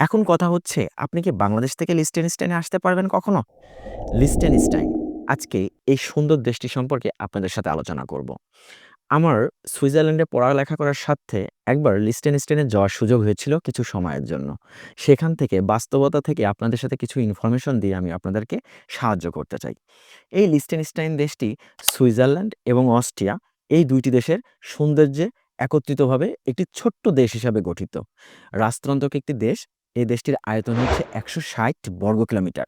এখন কথা হচ্ছে আপনি কি বাংলাদেশ থেকে লিস্টেনস্টাইনে আসতে পারবেন কখনো? লিস্টেনস্টাইন আজকে এই সুন্দর দেশটি সম্পর্কে আপনাদের সাথে আলোচনা করব। আমার সুইজারল্যান্ডে পড়ালেখা করার স্বার্থে একবার লিস্টেনস্টাইনে যাওয়ার সুযোগ হয়েছিল কিছু সময়ের জন্য। সেখান থেকে বাস্তবতা থেকে আপনাদের সাথে কিছু ইনফরমেশন দিয়ে আমি আপনাদেরকে সাহায্য করতে চাই। এই লিস্টেনস্টাইন দেশটি সুইজারল্যান্ড এবং অস্ট্রিয়া এই দুইটি দেশের সৌন্দর্যে একত্রিতভাবে একটি ছোট্ট দেশ হিসাবে গঠিত। রাজতন্ত্রক একটি দেশ, এই দেশটির আয়তন হচ্ছে ১৬০ বর্গ কিলোমিটার।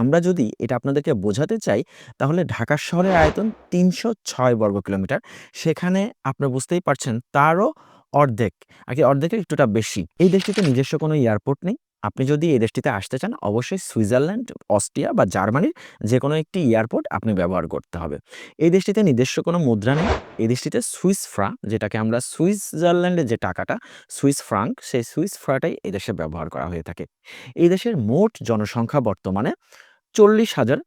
আমরা যদি এটা আপনাদেরকে বোঝাতে চাই, তাহলে ঢাকা শহরের আয়তন ৩০৬ বর্গ কিলোমিটার। সেখানে আপনারা বুঝতেই পারছেন তারও অর্ধেক, আরকি অর্ধেকের একটুটা বেশি। এই দেশটিতে নিজস্ব কোনো এয়ারপোর্ট নেই। আপনি যদি এই দেশটিতে আসতে চান, অবশ্যই সুইজারল্যান্ড, অস্ট্রিয়া বা জার্মানির যে কোনো একটি এয়ারপোর্ট আপনি ব্যবহার করতে হবে। এই দেশটিতে নিজস্ব কোনো মুদ্রা নেই। এই দেশটিতে সুইস ফ্রা যেটাকে আমরা সুইজারল্যান্ডের যে টাকাটা, সুইস ফ্রাঙ্ক, সেই সুইস ফ্রাটাই এই দেশে ব্যবহার করা হয়ে থাকে। এই দেশের মোট জনসংখ্যা বর্তমানে চল্লিশ হাজার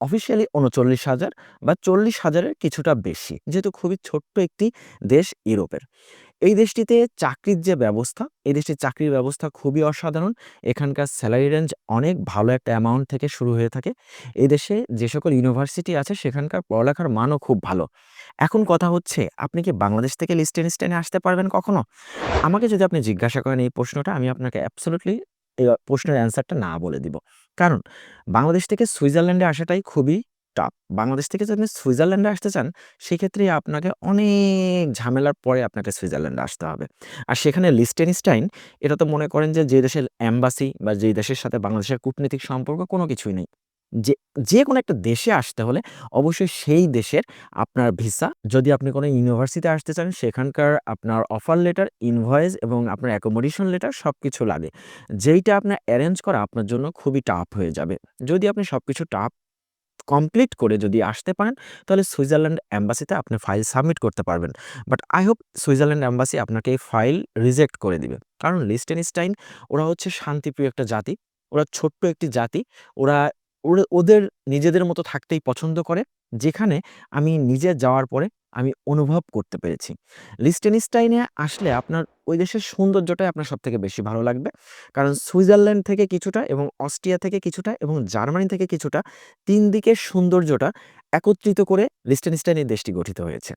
অফিসিয়ালি ৩৯,০০০ বা চল্লিশ হাজারের কিছুটা বেশি। যেহেতু খুবই ছোট্ট একটি দেশ ইউরোপের। এই দেশটিতে চাকরির যে ব্যবস্থা, এই দেশটির চাকরির ব্যবস্থা খুবই অসাধারণ। এখানকার স্যালারি রেঞ্জ অনেক ভালো একটা অ্যামাউন্ট থেকে শুরু হয়ে থাকে। এই দেশে যে সকল ইউনিভার্সিটি আছে সেখানকার পড়ালেখার মানও খুব ভালো। এখন কথা হচ্ছে আপনি কি বাংলাদেশ থেকে লিস্টেনস্টাইনে আসতে পারবেন কখনো? আমাকে যদি আপনি জিজ্ঞাসা করেন এই প্রশ্নটা আমি আপনাকে অ্যাবসোলিউটলি এই প্রশ্নের অ্যান্সারটা না বলে দিব। কারণ বাংলাদেশ থেকে সুইজারল্যান্ডে আসাটাই খুবই টাফ। বাংলাদেশ থেকে যদি সুইজারল্যান্ডে আসতে চান, সেক্ষেত্রে আপনাকে অনেক ঝামেলার পরে আপনাকে সুইজারল্যান্ডে আসতে হবে। আর সেখানে লিস্টেনস্টাইন এটা তো মনে করেন যে, যে দেশের অ্যাম্বাসি বা যেই দেশের সাথে বাংলাদেশের কূটনৈতিক সম্পর্ক কোনো কিছুই নেই। যে যে কোনো একটা দেশে আসতে হলে অবশ্যই সেই দেশের আপনার ভিসা, যদি আপনি কোনো ইউনিভার্সিটিতে আসতে চান সেখানকার আপনার অফার লেটার, ইনভয়েস এবং আপনার অ্যাকোমোডেশন লেটার সব কিছু লাগে। যেইটা আপনার অ্যারেঞ্জ করা আপনার জন্য খুবই টাফ হয়ে যাবে। যদি আপনি সব কিছু টাফ কমপ্লিট করে যদি আসতে পারেন, তাহলে সুইজারল্যান্ড অ্যাম্বাসিতে আপনি ফাইল সাবমিট করতে পারবেন। But I hope Switzerland embassy আপনাকে এই ফাইল রিজেক্ট করে দিবে। কারণ লিস্টেনস্টাইন ওরা হচ্ছে শান্তিপ্রিয় একটা জাতি। ওরা ছোট্ট একটি জাতি। ওরা ওদের নিজেদের মতো থাকতেই পছন্দ করে। যেখানে আমি নিজে যাওয়ার পরে আমি অনুভব করতে পেরেছি। লিস্টেনিস্টাইনে আসলে আপনার ওই দেশের সৌন্দর্যটাই আপনার সব থেকে বেশি ভালো লাগবে। কারণ সুইজারল্যান্ড থেকে কিছুটা এবং অস্ট্রিয়া থেকে কিছুটা এবং জার্মানি থেকে কিছুটা তিন দিকের সৌন্দর্যটা একত্রিত করে লিস্টেনিস্টাইনের দেশটি গঠিত হয়েছে।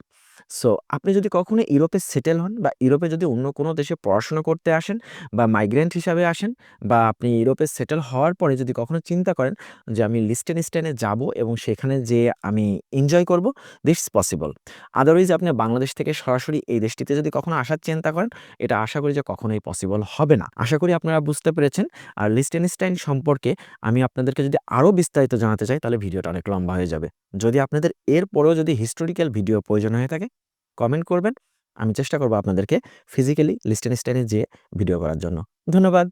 সো আপনি যদি কখনো ইউরোপে সেটেল হন বা ইউরোপে যদি অন্য কোনো দেশে পড়াশোনা করতে আসেন বা মাইগ্রেন্ট হিসাবে আসেন বা আপনি ইউরোপে সেটেল হওয়ার পরে যদি কখনো চিন্তা করেন যে আমি লিস্টেনস্টাইনে যাব এবং সেখানে যেয়ে আমি এনজয় করব, দিস পসিবল। আদারওয়াইজ আপনি বাংলাদেশ থেকে সরাসরি এই দেশটিতে যদি কখনো আসার চিন্তা করেন, এটা আশা করি যে কখনোই পসিবল হবে না। আশা করি আপনারা বুঝতে পেরেছেন। আর লিস্টেনস্টাইন সম্পর্কে আমি আপনাদেরকে যদি আরও বিস্তারিত জানাতে চাই, তাহলে ভিডিওটা অনেক লম্বা হয়ে যাবে। যদি আপনাদের এরপরেও যদি হিস্টোরিক্যাল ভিডিও প্রয়োজন হয়ে থাকে, কমেন্ট করবেন। আমি চেষ্টা করব আপনাদেরকে ফিজিক্যালি লিস্টেন স্টেনে যেয়ে ভিডিও করার জন্য। ধন্যবাদ।